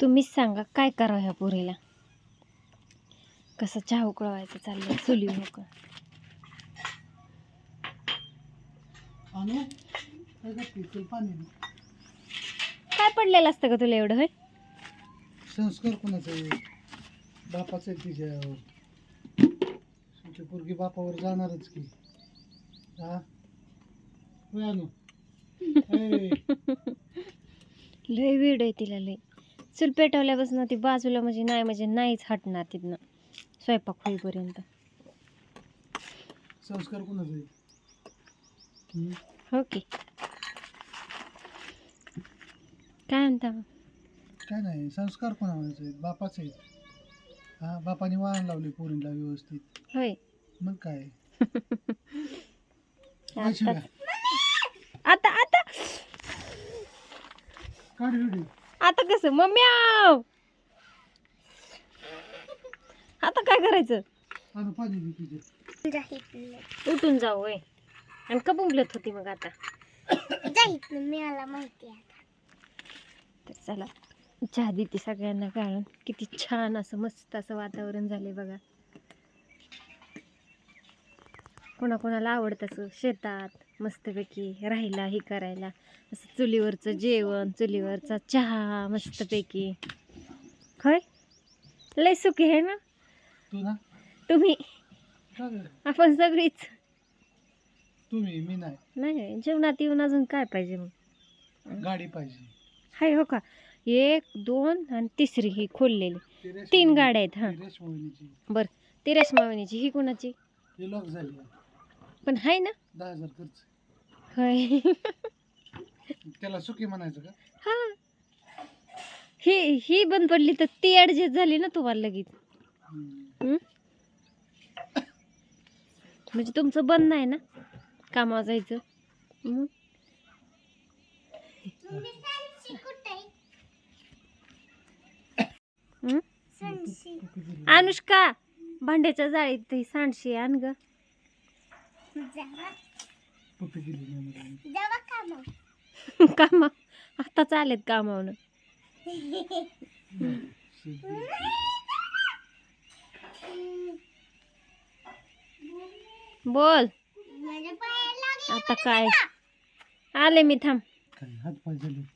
तुम्हीच सांगा काय करावं ह्या पोरीला? कसं चहा उकळवायचं चाललंय चुली उकळ काय पडलेलं असतं का तुला एवढं होय? संस्कार कोणाचा आहे? बापाचा आहे तिच्यावर शेवटी पोरगी बापावर जाणारच की. हा? होय आणू ए, लय वेळ आहे तिला लय. चूल पेटवल्यापासून ती बाजूला म्हणजे नाही म्हणजे नाहीच हटणार तिथनं. स्वयंपाक होईपर्यंत. संस्कार कोणाचा हम्म? हो काय म्हणता मग? काय नाही संस्कार कोणाचे आहेत बापाचे आहेत हा बापाने वाहन लावले पोरींला व्यवस्थित. होय. मग काय? आता आता काढ व्हिडिओ आता कसं? मम्मी आव! आता काय करायचं? उठून जाऊ वय आणि का बोलत होती मग आता. मिळाला माहिती तर चला चहा देते सगळ्यांना काढून. किती छान असं मस्त असं वातावरण झालंय बघा. कोणाकोणाला आवडतं असं शेतात मस्तपैकी राहायला हे करायला. असं चुलीवरचं जेवण चुलीवरचा चहा मस्तपैकी. होय? लय सुखी आहे ना? तुम्ही? आपण सगळीच. तुम्ही मी नाही. नाही जेवणात येऊन अजून काय पाहिजे मग? गाडी पाहिजे. हाय हो का? एक दोन आणि तिसरी ही खोललेली. तीन गाड्या आहेत हां. बरं ती रेशमावणीची ही कोणाची? पण हाय ना? दहा हजार खर्च. होय. त्याला सुखी म्हणायचं का? हा. ही ही बंद पडली तर ती ऍडजस्ट झाली ना तुम्हाला लगेच. हम्म. हं? म्हणजे तुमचं बंद नाही ना कामावर जायचं? हं? अनुष्का भांड्याच्या जाळीत ही सांडशी आण ग पप्पी दिली नाही मला. जेव्हा का मग कामा आता चालेत कामावनं. बोल. आता काय? आले मी थांब. काय हात पाय झाले.